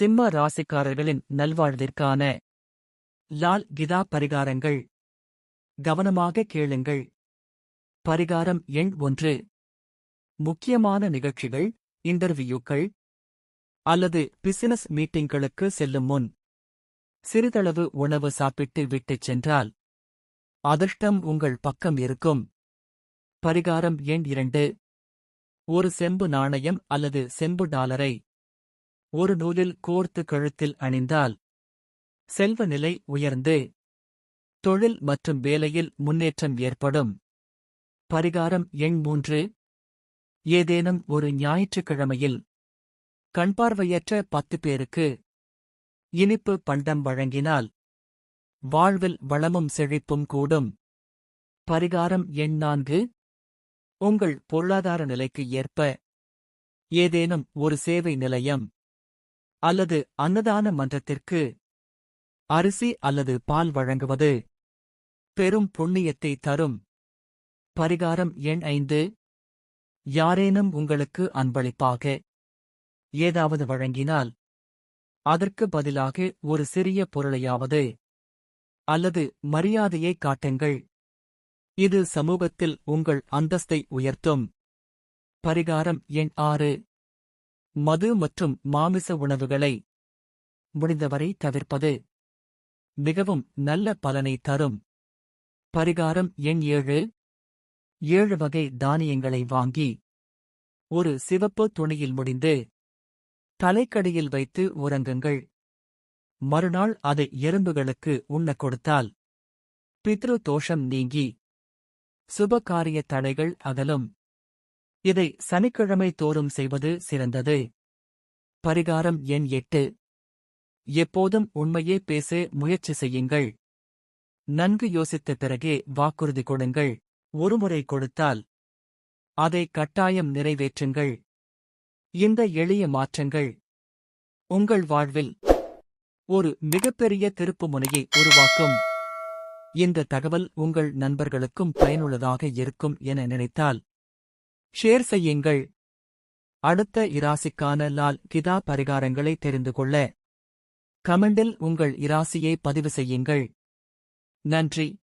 சிம்ம ராசிக்காரர்களின் நல்வாழ்விற்கான லால் கிதா பரிகாரங்கள். கவனமாக கேளுங்கள். பரிகாரம் எண் ஒன்று. முக்கியமான நிகழ்ச்சிகள் இன்டர்வியூக்கள் அல்லது பிசினஸ் மீட்டிங்களுக்கு செல்லும் முன். சிறிதளவு உணவு சாப்பிட்டு விட்டுச் சென்றால். அதிர்ஷ்டம் உங்கள் பக்கம் இருக்கும். பரிகாரம் எண் இரண்டு. ஒரு செம்பு நாணயம் அல்லது செம்பு டாலரை ஒரு நூலில் கோர்த்து கழுத்தில் அணிந்தால் செல்வ நிலை உயர்ந்து தொழில் மற்றும் வேலையில் முன்னேற்றம் ஏற்படும். பரிகாரம் எண் மூன்று. ஏதேனும் ஒரு ஞாயிற்றுக்கிழமையில் கண்பார்வையற்ற பத்து பேருக்கு இனிப்பு பண்டம் வழங்கினால் வாழ்வில் வளமும் செழிப்பும் கூடும். பரிகாரம் எண் நான்கு. உங்கள் பொருளாதார நிலைக்கு ஏற்ப ஏதேனும் ஒரு சேவை நிலையம் அல்லது அன்னதான மன்றத்திற்கு அரிசி அல்லது பால் வழங்குவது பெரும் புண்ணியத்தை தரும். பரிகாரம் எண் ஐந்து. யாரேனும் உங்களுக்கு அன்பளிப்பாக ஏதாவது வழங்கினால் அதற்கு பதிலாக ஒரு சிறிய பொருளையாவது அல்லது மரியாதையை காட்டுங்கள். இது சமூகத்தில் உங்கள் அந்தஸ்தை உயர்த்தும். பரிகாரம் எண் ஆறு. மது மற்றும் மாமிச உணவுகளை முடிந்தவரை தவிர்ப்பது மிகவும் நல்ல பலனை தரும். பரிகாரம் எண் ஏழு. ஏழு வகை தானியங்களை வாங்கி ஒரு சிவப்பு துணியில் முடிந்து தலைக்கடியில் வைத்து உறங்குங்கள். மறுநாள் அதை எறும்புகளுக்கு உண்ணக் கொடுத்தால் பித்ரு தோஷம் நீங்கி சுபகாரிய தடைகள் அகலும். இதை சனிக்கிழமை தோறும் செய்வது சிறந்தது. பரிகாரம் எண் எட்டு. எப்போதும் உண்மையே பேச முயற்சி செய்யுங்கள். நன்கு யோசித்த பிறகே வாக்குறுதி கொடுங்கள். ஒருமுறை கொடுத்தால் அதை கட்டாயம் நிறைவேற்றுங்கள். இந்த எளிய மாற்றங்கள் உங்கள் வாழ்வில் ஒரு மிகப்பெரிய திருப்புமுனையை உருவாக்கும். இந்த தகவல் உங்கள் நண்பர்களுக்கும் பயனுள்ளதாக இருக்கும் என நினைத்தால் ஷேர் செய்யுங்கள். அடுத்த இராசிக்கான லால் கிதா பரிகாரங்களை தெரிந்து கொள்ள. கமெண்டில் உங்கள் இராசியை பதிவு செய்யுங்கள். நன்றி.